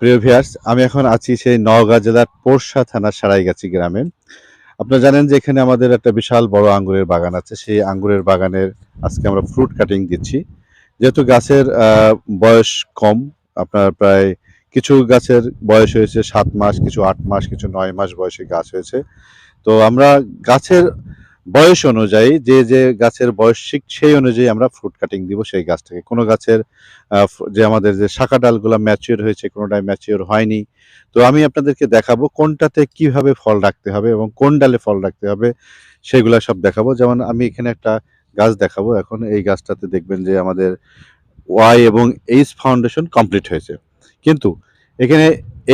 প্রিয় ভিয়ার্স আমি এখন আছি সেই নওগাঁ জেলার পোরশা থানার সারাইগাছি গ্রামে। আপনারা জানেন যে এখানে আমাদের একটা বিশাল বড় আঙ্গুরের বাগান আছে। সেই আঙ্গুরের বাগানের আজকে আমরা ফ্রুট কাটিং দিচ্ছি। যেহেতু গাছের বয়স কম, আপনার প্রায় কিছু গাছের বয়স হয়েছে সাত মাস, কিছু আট মাস, কিছু নয় মাস বয়সে গাছ হয়েছে। তো আমরা গাছের বয়স অনুযায়ী যে যে গাছের বয়স ঠিক সেই অনুযায়ী আমরা ফ্রুট কাটিং দিব সেই গাছ থেকে কোনো গাছের যে আমাদের যে শাখা ডালগুলো ম্যাচিওর হয়েছে কোনোটাই ম্যাচিওর হয়নি। তো আমি আপনাদেরকে দেখাবো কোনটাতে কীভাবে ফল রাখতে হবে এবং কোন ডালে ফল রাখতে হবে, সেগুলো সব দেখাবো। যেমন আমি এখানে একটা গাছ দেখাবো। এখন এই গাছটাতে দেখবেন যে আমাদের ওয়াই এবং এইচ ফাউন্ডেশন কমপ্লিট হয়েছে। কিন্তু এখানে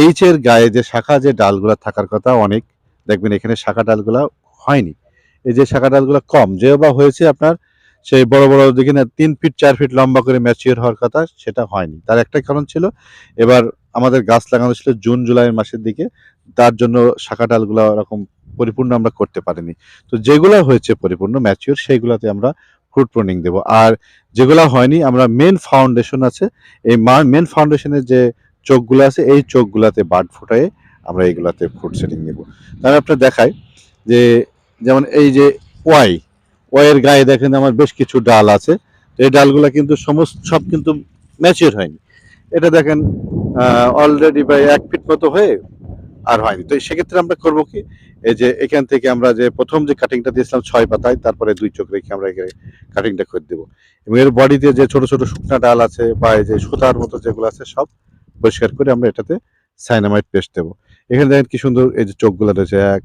এইচ এর গায়ে যে শাখা, যে ডালগুলো থাকার কথা অনেক, দেখবেন এখানে শাখা ডালগুলো হয়নি। এই যে শাখা ডালগুলো কম, যে বা হয়েছে আপনার সেই বড় বড় দেখি না তিন ফিট, চার ফিট লম্বা করে ম্যাচিওর হওয়ার কথা সেটা হয়নি। তার একটা কারণ ছিল, এবার আমাদের গাছ লাগানো ছিল জুন, জুলাই মাসের দিকে, তার জন্য শাখা ডালগুলো ওরকম পরিপূর্ণ আমরা করতে পারিনি। তো যেগুলো হয়েছে পরিপূর্ণ ম্যাচিওর সেইগুলোতে আমরা ফ্রুট প্রুনিং দেবো। আর যেগুলো হয়নি, আমরা মেন ফাউন্ডেশন আছে, এই মেন ফাউন্ডেশনের যে চোখগুলো আছে, এই চোখগুলাতে বাড ফুটায়ে আমরা এইগুলাতে ফ্রুট সেটিং নেব। তাহলে আপনার দেখাই যে যেমন এই যে ওয়াই, ওয়াইয়ের গায়ে দেখেন আমার বেশ কিছু ডাল আছে। এই ডালগুলা কিন্তু সমস্ত সব কিন্তু ম্যাচিওর হয়নি। এটা দেখেন অলরেডি প্রায় এক ফিট মতো হয়ে আর হয়নি। তো সেক্ষেত্রে আমরা করব কি? এই যে এখান থেকে আমরা যে প্রথম যে কাটিংটা দিয়েছিলাম ছয় পাতায়, তারপরে দুই চোখ রেখে আমরা এখানে কাটিংটা করে দেবো। এবং এর বডিতে যে ছোট ছোট শুকনা ডাল আছে বা এই যে সুতার মতো যেগুলো আছে সব পরিষ্কার করে আমরা এটাতে সাইনামাইড পেস্ট দেবো। এখানে দেখেন কি সুন্দর, এই যে চোখগুলো রয়েছে, এক,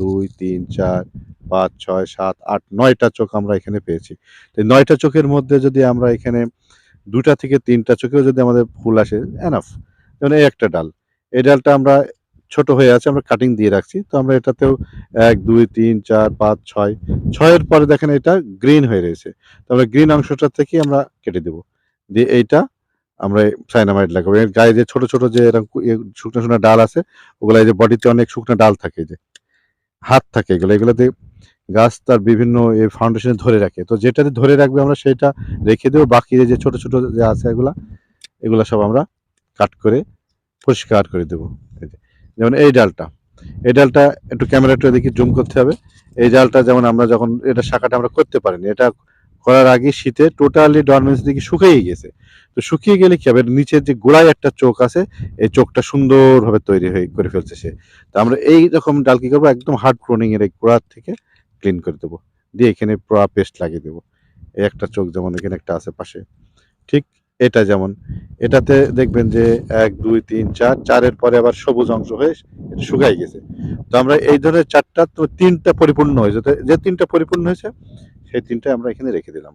দুই, তিন, চার, পাঁচ, ছয়, সাত, আট, নয়টা চোখ আমরা এখানে পেয়েছি। তো নয়টা চোখের মধ্যে যদি আমরা এখানে দুটা থেকে তিনটা চোখেও যদি আমাদের ফুল আসে এনাফ যেমন এই একটা ডাল। এই ডালটা আমরা ছোট হয়ে আছে, আমরা কাটিং দিয়ে রাখছি। তো আমরা এটাতেও এক, দুই, তিন, চার, পাঁচ, ছয়, ছয়ের পরে দেখেন এটা গ্রিন হয়ে রয়েছে। তো আমরা গ্রিন অংশটা থেকে আমরা কেটে দেব। দিয়ে এইটা আমরা সাইনামাইড লাগাবো। এর গায়ে যে ছোট ছোট যে এরকম শুকনো শুকনো ডাল আছে, ওগুলো যে বডিতে অনেক শুকনো ডাল থাকে যে হাত থাকে এগুলো এগুলোতে গাছ তার বিভিন্ন এই ফাউন্ডেশনে ধরে রাখে। তো যেটাতে ধরে রাখবে আমরা সেটা রেখে দেবো, বাকি যে ছোট ছোট যে আছে এগুলা, এগুলো সব আমরা কাট করে, পরিষ্কার করে দেবো। যেমন এই ডালটা এই ডালটা একটু ক্যামেরাটা দেখি জুম করতে হবে। এই ডালটা যেমন আমরা যখন এটা শাখাটা আমরা করতে পারিনি, এটা করার আগে শীতে টোটালি ডরমেন্সি দিকে শুকিয়ে গেছে। তো শুকিয়ে গেলে কি হবে? নিচের যে গোড়ায় একটা চোখ আছে, এই চোখটা সুন্দরভাবে তৈরি হয়ে করে ফেলছে সে। তো আমরা এই রকম ডাল কী করব, একদম হার্ড প্রোনিং এর এই গোড়ার থেকে ক্লিন করে দেবো। দিয়ে এখানে পুরা পেস্ট লাগিয়ে দেবো। এই একটা চোখ যেমন এখানে একটা আছে পাশে। ঠিক এটা যেমন। এটাতে দেখবেন যে এক, দুই, তিন, চার, চারের পরে আবার সবুজ অংশ হয়ে শুকাই গেছে। তো আমরা এই ধরনের চারটা তো তিনটা পরিপূর্ণ হয়েছে। যে তিনটা পরিপূর্ণ হয়েছে, সেই তিনটা আমরা এখানে রেখে দিলাম।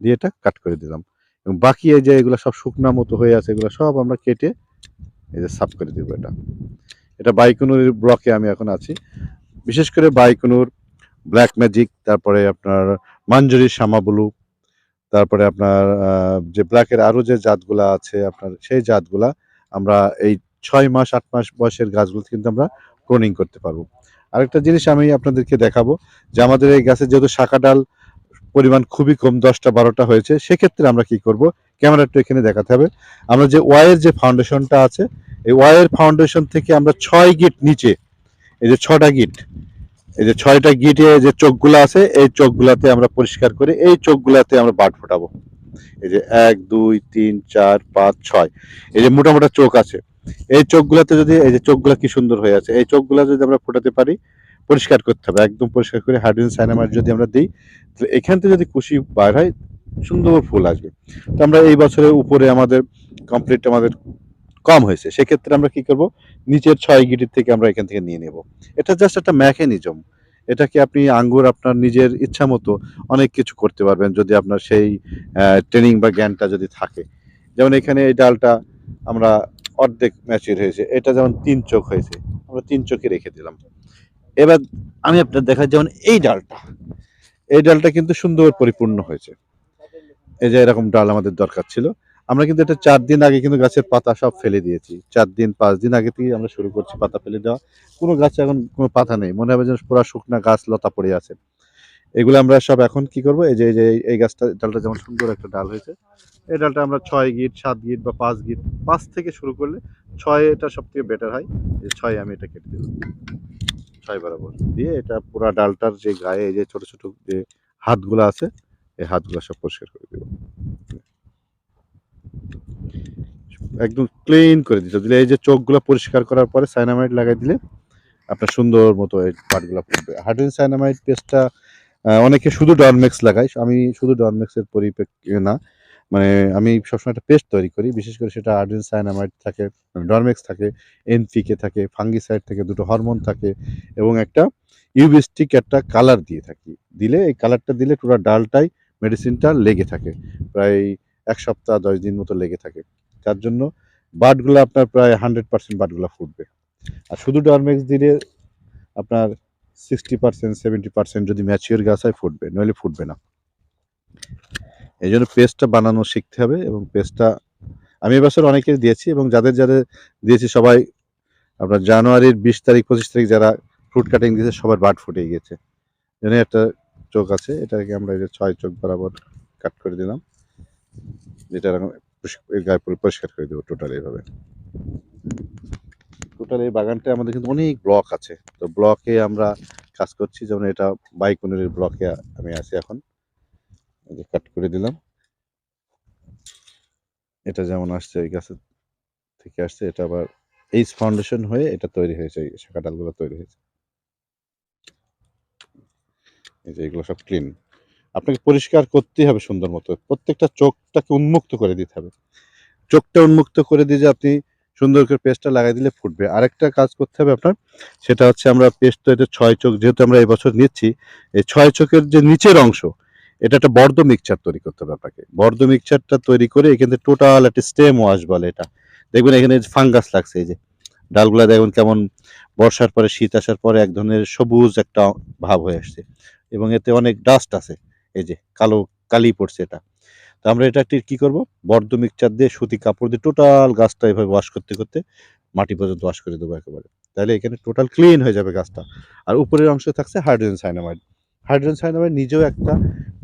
দিয়ে এটা কাট করে দিলাম। এবং বাকি এই যে এগুলো সব শুকনা মতো হয়ে আছে, এগুলো সব আমরা কেটে এই যে সাফ করে দেবো এটা। এটা বাইকুনুর ব্লকে আমি এখন আছি। বিশেষ করে বাইকুনুর, ব্ল্যাক ম্যাজিক, তারপরে আপনার মাঞ্জুরি শ্যামাবুলু তারপরে আপনার যে ব্ল্যাকের আরও যে জাতগুলা আছে, আপনার সেই জাতগুলা আমরা এই ছয় মাস, আট মাস বয়সের গাছগুলো কিন্তু আমরা ক্লোনিং করতে পারব। আরেকটা জিনিস আমি আপনাদেরকে দেখাবো যে আমাদের এই গাছের যেহেতু শাখা ডাল পরিমাণ খুবই কম, দশটা, বারোটা হয়েছে। সেক্ষেত্রে আমরা কি করব? ক্যামেরাটা এখানে দেখাতে হবে। আমরা যে ওয়াইয়ের যে ফাউন্ডেশনটা আছে, এই ওয়াইয়ের ফাউন্ডেশন থেকে আমরা ছয় গিট নিচে, এই যে ছটা গিট, এই যে ছয়টা গিটে যে চোখগুলো আছে, এই চোখগুলাতে আমরা পরিষ্কার করে এই চোখগুলাতে আমরা বাট ফোটাবো। এই যে এক, দুই, তিন, চার, পাঁচ, ছয়, এই যে মোটা মোটা চোখ আছে। এই চোখগুলাতে যদি, এই যে চোখগুলা কি সুন্দর হয়ে আছে, এই চোখগুলা যদি আমরা ফোটাতে পারি পরিষ্কার করতে হবে, একদম পরিষ্কার করে হাইড্রোজেন সাইনামাইড যদি আমরা দিই, তাহলে এখান থেকে যদি কুশি বার হয় সুন্দর ফুল আসবে। তো আমরা এই বছরের উপরে আমাদের কমপ্লিট আমাদের কম হয়েছে, সেক্ষেত্রে আমরা কি করব? নিচের ছয় গিটির থেকে আমরা এখান থেকে নিয়ে নেব। এটা জাস্ট একটা ম্যাকানিজম এটাকে আপনি আঙ্গুর আপনার নিজের ইচ্ছা মতো অনেক কিছু করতে পারবেন, যদি আপনার সেই ট্রেনিং বা জ্ঞানটা যদি থাকে। যেমন এখানে এই ডালটা আমরা অর্ধেক ম্যাচিউর হয়েছে, এটা যেমন তিন চোখ হয়েছে, আমরা তিন চোখে রেখে দিলাম। এবার আমি আপনার দেখা যেমন এই ডালটা। এই ডালটা কিন্তু সুন্দর পরিপূর্ণ হয়েছে। এই যে এরকম ডাল আমাদের দরকার ছিল। আমরা কিন্তু এটা চার দিন আগে কিন্তু গাছের পাতা সব ফেলে দিয়েছি। চার দিন, পাঁচ দিন আগে থেকে আমরা শুরু করছি পাতা ফেলে দেওয়া। কোনো গাছে এখন কোনো পাতা নেই। মনে হবে যেন পুরো শুকনা গাছ লতা পড়ে আছে। এগুলো আমরা সব এখন কি করব? এই যে এই যে, এই গাছটা ডালটা যেমন সুন্দর একটা ডাল হয়েছে। এই ডালটা আমরা ছয় গিট, সাত গিট বা পাঁচ গিট, পাঁচ থেকে শুরু করলে ছয় এটা সব থেকে বেটার হয়। এই ছয় আমি এটা কেটে দিলাম। ছয় বরাবর। দিয়ে এটা পুরা ডালটার যে গায়ে যে ছোট ছোট যে হাতগুলো আছে, এই হাতগুলো সব পরিষ্কার করে দেবো। একদম ক্লিন করে দিতে দিলে এই যে চোখগুলো পরিষ্কার করার পরে সাইনামাইড লাগাই দিলে আপনার সুন্দর মতো এই পাটগুলো ফুটবে। হাইড্রোজেন সাইনামাইট পেস্টটা অনেকে শুধু ডনমেক্স লাগায়। আমি শুধু ডনমেক্সের পরিপ্রেক্ষিতে না মানে আমি সবসময় একটা পেস্ট তৈরি করি, বিশেষ করে সেটা হাইড্রোজেন সাইনামাইড থাকে ডরমেক্স থাকে এনপিকে থাকে, ফাঙ্গিসাইড থাকে, দুটো হরমোন থাকে এবং একটা ইউবিস্টিক একটা কালার দিয়ে থাকি। দিলে এই কালারটা দিলে পুরো ডালটাই মেডিসিনটা লেগে থাকে, প্রায় এক সপ্তাহ, দশ দিন মতো লেগে থাকে। তার জন্য বাটগুলো আপনার প্রায় হান্ড্রেড পার্সেন্ট বাটগুলো ফুটবে। আর শুধু ডরমেক্স দিলে আপনার সিক্সটি পার্সেন্ট, সেভেন্টি পার্সেন্ট যদি ম্যাচিওর গাছ হয়, ফুটবে, নইলে ফুটবে না। এই জন্য পেস্টটা বানানো শিখতে হবে এবং পেস্টটা আমি এবছর অনেকের দিয়েছি এবং যাদের যাদের দিয়েছি সবাই আপনার জানুয়ারির বিশ তারিখ, পঁচিশ তারিখ যারা ফ্রুট কাটিং দিয়েছে সবার বাট ফুটে গিয়েছে। জন্য একটা চোখ আছে, এটাকে আমরা এই ছয় চোখ বরাবর কাট করে দিলাম। যেটা এরকম গায়ে পুরো পরিষ্কার করে দেবো টোটাল এইভাবে। টোটাল এই বাগানটা আমাদের কিন্তু অনেক ব্লক আছে। তো ব্লকে আমরা কাজ করছি, যেমন এটা বাইকুনের ব্লকে আমি আছি এখন। এই যে কাট করে দিলাম। এটা যেমন আসছে, এই গাছের থেকে আসছে, এটা আবার এইচ ফাউন্ডেশন হয়ে এটা তৈরি হয়েছে, এই শাখা ডালগুলো তৈরি হয়েছে। এই যে এগুলো সব ক্লিন আপনাকে পরিষ্কার করতেই হবে সুন্দর মতো। প্রত্যেকটা চোখটাকে উন্মুক্ত করে দিতে হবে। চোখটা উন্মুক্ত করে দিয়ে যে আপনি সুন্দর করে পেস্টটা লাগাই দিলে ফুটবে। আরেকটা কাজ করতে হবে আপনার, সেটা হচ্ছে আমরা পেস্ট তো এটা ছয় চোখ, যেহেতু আমরা এবছর নিচ্ছি, এই ছয় চোখের যে নিচের অংশ এটা একটা বর্ধ মিক্সচার তৈরি করতে হবে আপনাকে। বর্ধ মিক্সচারটা তৈরি করে এখানে টোটাল একটা স্টেম ওয়াশ বলে এটা। দেখবেন এখানে ফাঙ্গাস লাগছে এই যে। ডালগুলা দেখবেন কেমন বর্ষার পরে, শীত আসার পরে এক ধরনের সবুজ একটা ভাব হয়ে আসছে। এবং এতে অনেক ডাস্ট আছে। এই যে কালো কালি পড়ছে এটা। তো আমরা এটা একটি কি করব? বর্ধ মিক্সচার দিয়ে সুতি কাপড় দিয়ে টোটাল গাছটা এভাবে ওয়াশ করতে করতে মাটি পর্যন্ত ওয়াশ করে দেবো একেবারে। তাহলে এখানে টোটাল ক্লিন হয়ে যাবে গাছটা। আর উপরের অংশে থাকছে হাইড্রোজেন সাইনামাইড হাইড্রোজেন সাইনামাইড নিজেও একটা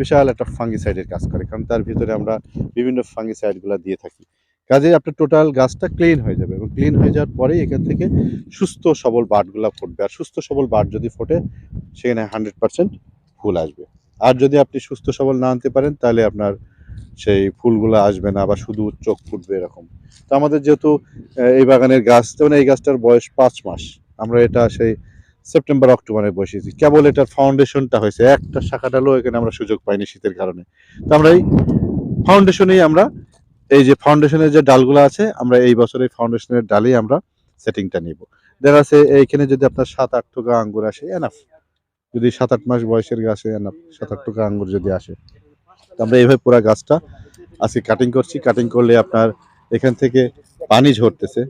বিশাল একটা ফাঙ্গিসাইডের কাজ করে, কারণ তার ভিতরে আমরা বিভিন্ন ফাঙ্গিসাইডগুলো দিয়ে থাকি। কাজে আপনার টোটাল গাছটা ক্লিন হয়ে যাবে এবং ক্লিন হয়ে যাওয়ার পরেই এখান থেকে সুস্থ সবল বাটগুলা ফুটবে। আর সুস্থ সবল বাট যদি ফোটে, সেখানে হান্ড্রেড পার্সেন্ট ফুল আসবে। আর যদি আপনি সুস্থ সবল না আনতে পারেন, তাহলে আপনার সেই ফুলগুলো আসবে না বা শুধু চোখ ফুটবে এরকম। তো আমাদের যেহেতু এই বাগানের গাছ, যেমন এই গাছটার বয়স পাঁচ মাস, আমরা এটা সেই সেপ্টেম্বর, অক্টোবরে বসিয়েছি। কেবল এটার ফাউন্ডেশনটা হয়েছে। একটা শাখা ডালও এখানে আমরা সুযোগ পাইনি শীতের কারণে। তো আমরা এই ফাউন্ডেশনেই আমরা এই যে ফাউন্ডেশনের যে ডালগুলো আছে, আমরা এই বছর এই ফাউন্ডেশনের ডালেই আমরা সেটিংটা নিব। দেখা যাচ্ছে এইখানে যদি আপনার সাত আট টুকা আঙ্গুর আসে এনাফ যদি সাত আট মাস বয়সের গাছে এনাফ সাত আট টুকা আঙ্গুর যদি আসে। তো আমরা এইভাবে পুরো গাছটা আজকে কাটিং করছি। কাটিং করলে আপনার এখান থেকে পানি ঝরতেছে।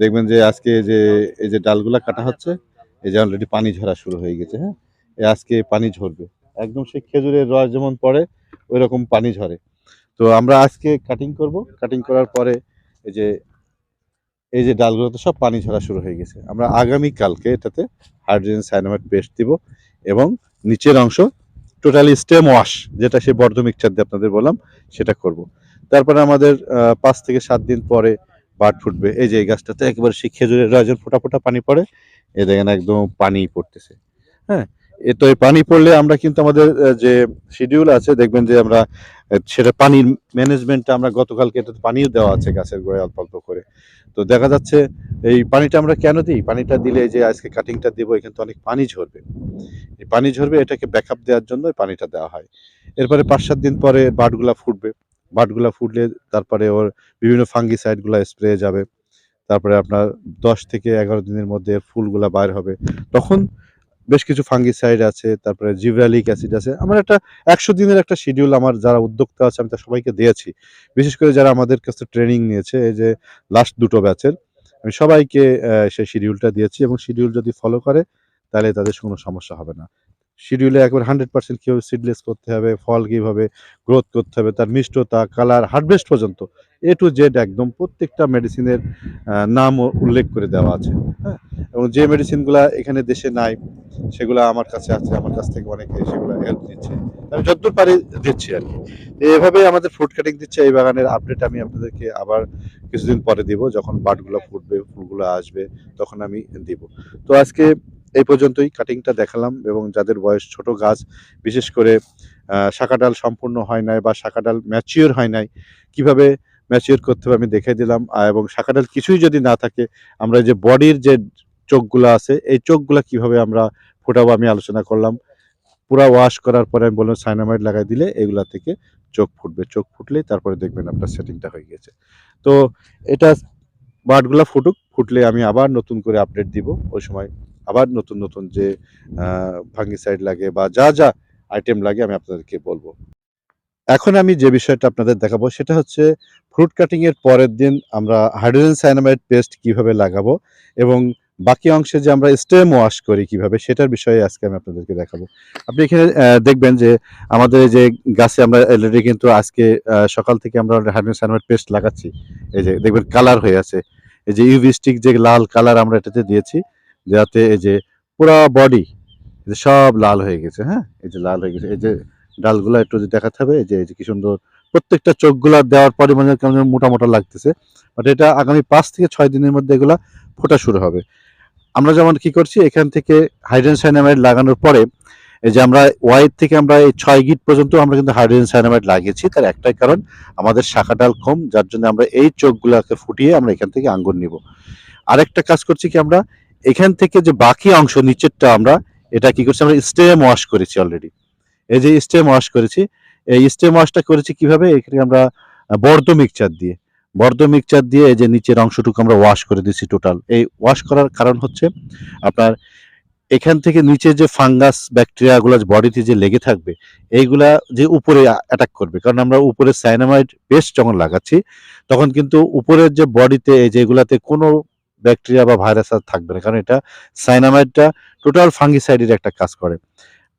দেখবেন যে আজকে যে, এই যে ডালগুলা কাটা হচ্ছে এই যে অলরেডি পানি ঝরা শুরু হয়ে গেছে হ্যাঁ? আজকে পানি ঝরবে। একদম সেই খেজুরের রস যেমন পড়ে ওই রকম পানি ঝরে। তো আমরা আজকে কাটিং করব। কাটিং করার পরে এই যে এই যে ডালগুলোতে সব পানি ঝরা শুরু হয়ে গেছে। আমরা আগামী কালকে এটাতে হাইড্রোজেন সাইনামাইড পেস্ট দিব এবং নিচের অংশ টোটালি স্টেম ওয়াশ যেটা সে বর্ধ মিক্সচার দিয়ে আপনাদের বললাম, সেটা করব। তারপরে আমাদের পাঁচ থেকে সাত দিন পরে বাট ফুটবে। এই যে এই গাছটাতে একেবারে সেই খেজুরের রয়েছেন ফোটা ফোটা পানি পড়ে এ দেখেন একদম পানি পড়তেছে। হ্যাঁ এ তো এই পানি পড়লে আমরা কিন্তু আমাদের যে শিডিউল আছে, দেখবেন যে আমরা সেটা পানির ম্যানেজমেন্টটা আমরা গতকালকে এটা পানিও দেওয়া আছে গাছের গোড়ায় অল্প অল্প করে। তো দেখা যাচ্ছে এই পানিটা আমরা কেন দিই? পানিটা দিলে যে আজকে কাটিংটা দেবো, এখানে তো অনেক পানি ঝরবে। এই পানি ঝরবে, এটাকে ব্যাকআপ দেওয়ার জন্য পানিটা দেওয়া হয়। এরপরে পাঁচ সাত দিন পরে বাটগুলা ফুটবে। বাটগুলা ফুটলে তারপরে ওর বিভিন্ন ফাঙ্গিসাইডগুলো স্প্রে যাবে। তারপরে আপনার দশ থেকে এগারো দিনের মধ্যে ফুলগুলা বাইর হবে। তখন বেশ কিছু ফাঙ্গিসাইড আছে, তারপরে জিব্রালিক অ্যাসিড আছে। আমার একটা একশো দিনের একটা শিডিউল আমার যারা উদ্যোক্তা আছে, আমি তা সবাইকে দিয়েছি। বিশেষ করে যারা আমাদের কাছে ট্রেনিং নিয়েছে, এই যে লাস্ট দুটো ব্যাচের আমি সবাইকে সেই শিডিউলটা দিয়েছি এবং শিডিউল যদি ফলো করে, তাহলে তাদের কোনো সমস্যা হবে না। শিডিউলে একবার হান্ড্রেড পার্সেন্ট কীভাবে সিডলেস করতে হবে, ফল কীভাবে গ্রোথ করতে হবে, তার মিষ্টতা কালার হার্ভেস্ট পর্যন্ত এ টু জেড একদম প্রত্যেকটা মেডিসিনের নাম উল্লেখ করে দেওয়া আছে। হ্যাঁ? এবং যে মেডিসিনগুলো এখানে দেশে নাই, সেগুলো আমার কাছে আছে, আমার কাছ থেকে অনেকে সেগুলো হেল্প দিচ্ছে আমি যতদূর পারি দিচ্ছি আর কি। এভাবে আমাদের ফ্রুট কাটিং দিচ্ছে, এই বাগানের আপডেট আমি আপনাদেরকে আবার কিছুদিন পরে দিব, যখন বাটগুলো ফুটবে, ফুলগুলো আসবে, তখন আমি দিব। তো আজকে এই পর্যন্তই কাটিংটা দেখালাম এবং যাদের বয়স ছোট গাছ, বিশেষ করে শাখাডাল সম্পূর্ণ হয় নাই বা শাখাডাল ম্যাচিওর হয় নাই, কীভাবে ম্যাচিওর করতে হবে আমি দেখে দিলাম। এবং শাখাডাল কিছুই যদি না থাকে, আমরা যে বডির যে চোখগুলো আছে, এই চোখগুলো কীভাবে আমরা ফোটাবো আমি আলোচনা করলাম। পুরা ওয়াশ করার পরে আমি বললাম সাইনামাইড লাগাই দিলে এগুলা থেকে চোখ ফুটবে। চোখ ফুটলেই তারপরে দেখবেন আপনার সেটিংটা হয়ে গেছে। তো, এটা বার্ডগুলা ফুটুক, ফুটলে আমি আবার নতুন করে আপডেট দিব। ওই সময় আবার নতুন নতুন যে ফাঙ্গিসাইড লাগে বা যা যা আইটেম লাগে আমি আপনাদেরকে বলব। এখন আমি যে বিষয়টা আপনাদের দেখাবো সেটা হচ্ছে ফ্রুট কাটিং এর পরের দিন আমরা হাইড্রোজেন সাইনামাইড পেস্ট কীভাবে লাগাবো এবং বাকি অংশে যে আমরা স্টেম ওয়াশ করি কীভাবে সেটার বিষয়ে আজকে আমি আপনাদেরকে দেখাবো। আপনি এখানে দেখবেন যে আমাদের যে গাছে আমরা অলরেডি কিন্তু আজকে সকাল থেকে আমরা হাইড্রোজেন সাইনামাইড পেস্ট লাগাচ্ছি। এই যে দেখবেন কালার হয়ে আছে। এই যে ইউভি স্টিক যে লাল কালার আমরা এটাতে দিয়েছি যাতে এই যে পুরা বডি সব লাল হয়ে গেছে হ্যাঁ? এই যে লাল হয়ে গেছে। এই যে ডালগুলো একটু যদি দেখাতে হবে, এই যে এই যে কি সুন্দর প্রত্যেকটা চোখগুলো দেওয়ার পরে মানে কেমন মোটা মোটা লাগতেছে। বাট এটা আগামী পাঁচ থেকে ছয় দিনের মধ্যে এগুলা ফোটা শুরু হবে। আমরা যেমন কি করছি, এখান থেকে হাইড্রেন সাইনামাইড লাগানোর পরে, এই যে আমরা ওয়াইড থেকে আমরা এই ছয় গিট পর্যন্ত আমরা কিন্তু হাইড্রোজেন সাইনামাইড লাগিয়েছি। তার একটাই কারণ আমাদের শাখা ডাল কম, যার জন্য আমরা এই চোখগুলোকে ফুটিয়ে আমরা এখান থেকে আঙ্গুর নিব। আরেকটা কাজ করছি কি আমরা এখান থেকে যে বাকি অংশ, নিচেরটা আমরা, এটা কি করছি, আমরা স্টেম ওয়াশ করেছি অলরেডি এই যে স্টেম ওয়াশ করেছি, এই স্টেম ওয়াশটা করেছি কীভাবে? এখানে আমরা বর্ধ মিক্সচার দিয়ে। বর্ধ মিক্সচার দিয়ে এই যে নিচের অংশটুকু আমরা ওয়াশ করে দিয়েছি টোটাল এই ওয়াশ করার কারণ হচ্ছে, আপনার এখান থেকে নিচে যে ফাঙ্গাস ব্যাকটেরিয়া গুলো বডিতে যে লেগে থাকবে, এইগুলা যে উপরে অ্যাটাক করবে। কারণ আমরা উপরে সাইনামাইড পেস্ট যখন লাগাচ্ছি, তখন কিন্তু উপরের যে বডিতে এই যেগুলাতে কোনো ব্যাকটেরিয়া বা ভাইরাস আর থাকবে না, কারণ এটা সাইনামাইডটা টোটাল ফাঙ্গিসাইডের একটা কাজ করে।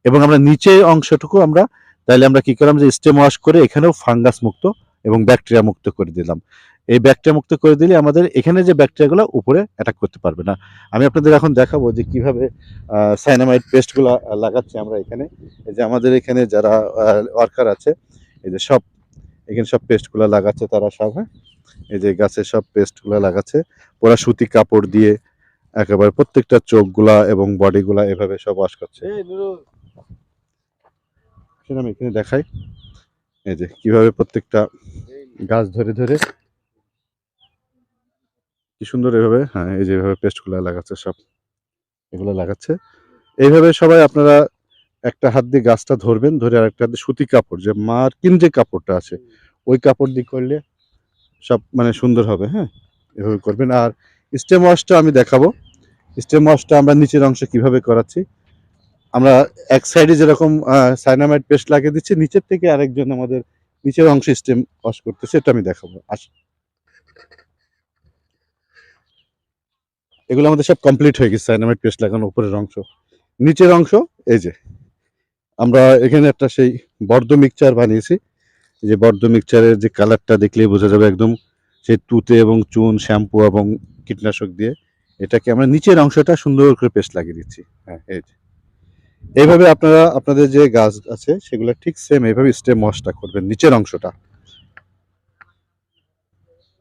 এবং আমরা নিচে অংশটুকু আমরা তাহলে আমরা কি করলাম যে স্টেম ওয়াশ করে এখানেও ফাঙ্গাস মুক্ত এবং ব্যাকটেরিয়া মুক্ত করে দিলাম। এই ব্যাকটেরিয়া মুক্ত করে দিলে আমাদের এখানে যে ব্যাকটেরিয়াগুলো উপরে অ্যাটাক করতে পারবে না। আমি আপনাদের এখন দেখাবো যে কীভাবে সাইনামাইড পেস্টগুলো লাগাচ্ছি আমরা এখানে। এই যে আমাদের এখানে যারা ওয়ার্কার আছে, এই যে সব, এখানে সব পেস্টগুলো লাগাচ্ছে তারা সব হ্যাঁ? এই যে গাছের সব পেস্টগুলো লাগাচ্ছে পুরা সুতি কাপড় দিয়ে একেবারে প্রত্যেকটা চোখগুলা এবং বডিগুলা এভাবে সব ওয়াশ করছে। সেটা আমি এখানে দেখাই। এই যে কীভাবে প্রত্যেকটা গাছ ধরে ধরে কি সুন্দর এভাবে হ্যাঁ এই যে এভাবে পেস্টগুলো লাগাচ্ছে সব এগুলো লাগাচ্ছে। এইভাবে সবাই আপনারা একটা হাত দিয়ে গাছটা ধরবেন ধরে আরেকটা হাত দিয়ে সুতি কাপড় যে মার্কিন যে কাপড়টা আছে ওই কাপড় দিয়ে করলে সব মানে সুন্দর হবে হ্যাঁ? এভাবে করবেন। আর স্টেম ওয়াশটা আমি দেখাবো। স্টেম ওয়াশটা আমরা নিচের অংশে কীভাবে করাচ্ছি? আমরা এক সাইডে যেরকম সাইনামাইড পেস্ট লাগিয়ে দিচ্ছি, নিচের থেকে আরেকজন আমাদের নিচের অংশ স্টেম ওয়াশ করতেছে, এটা আমি দেখাবো। আস এগুলো আমাদের সব কমপ্লিট হয়ে গেছে সাইনামাইড পেস্ট লাগানো উপরের অংশ। নিচের অংশ, এই যে, আমরা এখানে একটা সেই বর্ধ মিক্সচার বানিয়েছি। যে বর্ধ মিক্সচারের যে কালারটা দেখলেই বোঝা যাবে একদম সেই তুতে এবং চুন, শ্যাম্পু এবং কীটনাশক দিয়ে এটাকে আমরা নিচের অংশটা সুন্দর করে পেস্ট লাগিয়ে দিচ্ছি। হ্যাঁ এই এইভাবে আপনারা, আপনাদের যে গাছ আছে সেগুলো ঠিক সেম এইভাবে স্টেম ওয়াশটা করবেন, নিচের অংশটা।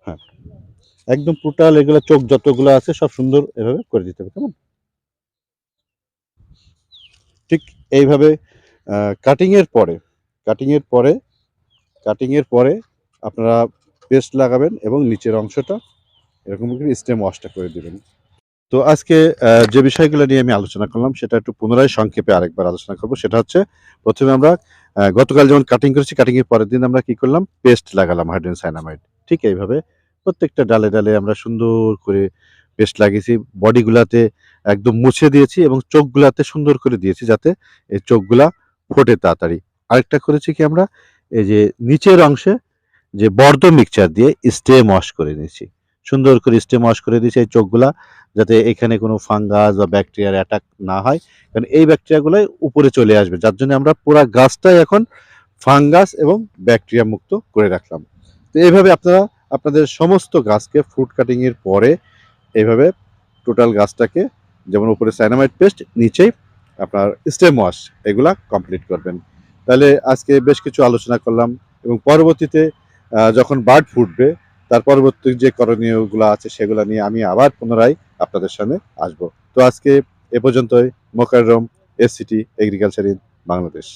হ্যাঁ। একদম টোটাল এগুলো চোখ যতগুলো আছে সব সুন্দর এভাবে করে দিতে হবে, কেমন? ঠিক এইভাবে কাটিং এর পরে কাটিং এর পরে কাটিং এর পরে আপনারা পেস্ট লাগাবেন এবং নিচের অংশটা এরকম করে স্টেম ওয়াশটা করে দিবেন। তো আজকে যে বিষয়গুলো নিয়ে আমি আলোচনা করলাম সেটা একটু পুনরায় সংক্ষেপে আরেকবার আলোচনা করব। সেটা হচ্ছে, প্রথমে আমরা গতকাল যেমন কাটিং করেছি কাটিং এর পরের দিন আমরা কি করলাম? পেস্ট লাগালাম হাইড্রোজেন সাইনামাইড ঠিক এইভাবে প্রত্যেকটা ডালে ডালে আমরা সুন্দর করে পেস্ট লাগিয়েছি। বডিগুলাতে একদম মুছে দিয়েছি এবং চোখগুলাতে সুন্দর করে দিয়েছি যাতে এই চোখগুলা ফোটে তাড়াতাড়ি। আরেকটা করেছি কি আমরা? এই যে নিচের অংশে যে বর্ধ মিক্সচার দিয়ে স্টেম ওয়াশ করে নিয়েছি। সুন্দর করে স্টেম ওয়াশ করে দিয়েছি এই চোখগুলা, যাতে এখানে কোনো ফাঙ্গাস বা ব্যাকটেরিয়ার অ্যাটাক না হয়। কারণ এই ব্যাকটেরিয়াগুলোই উপরে চলে আসবে, যার জন্য আমরা পুরো গাছটাই এখন ফাঙ্গাস এবং ব্যাকটেরিয়া মুক্ত করে রাখলাম। তো এইভাবে আপনারা, আপনাদের সমস্ত গাছকে ফ্রুট কাটিংয়ের পরে এইভাবে টোটাল গাছটাকে যেমন উপরে সাইনামাইড পেস্ট নিচেই আপনার স্টেম ওয়াশ এগুলা কমপ্লিট করবেন। তাহলে আজকে বেশ কিছু আলোচনা করলাম এবং পরবর্তীতে যখন বার্ড ফুটবে, তার পরবর্তী যে করণীয়গুলো আছে সেগুলো নিয়ে আমি আবার পুনরায় আপনাদের সামনে আসব। তো আজকে এ পর্যন্তই, Mokarram SCT agriculture in Bangladesh.